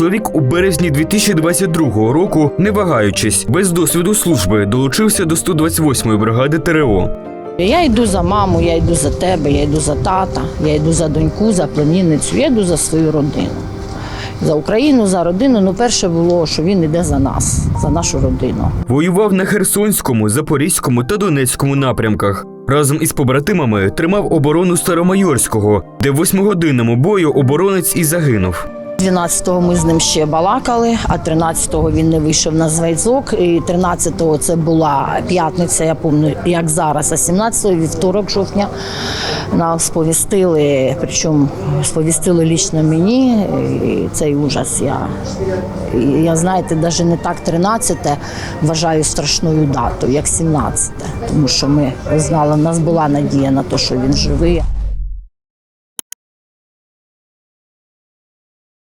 Чоловік у березні 2022 року, не вагаючись, без досвіду служби, долучився до 128-ї бригади ТРО. Я йду за маму, я йду за тебе, я йду за тата, я йду за доньку, за племінницю, я йду за свою родину. За Україну, за родину. Ну, перше було, що він йде за нас, за нашу родину. Воював на Херсонському, Запорізькому та Донецькому напрямках. Разом із побратимами тримав оборону Старомайорського, де в восьмигодинному бою оборонець і загинув. 12-го ми з ним ще балакали, а 13-го він не вийшов на зв'язок. І 13-го це була п'ятниця, я пам'ятаю, як зараз, а 17-го вівторок жовтня нас сповістили, причому сповістили лічно мені. І цей ужас. Я, я знаєте, навіть не так 13-те вважаю страшною датою, як 17-те. Тому що ми знали, в нас була надія на те, що він живий.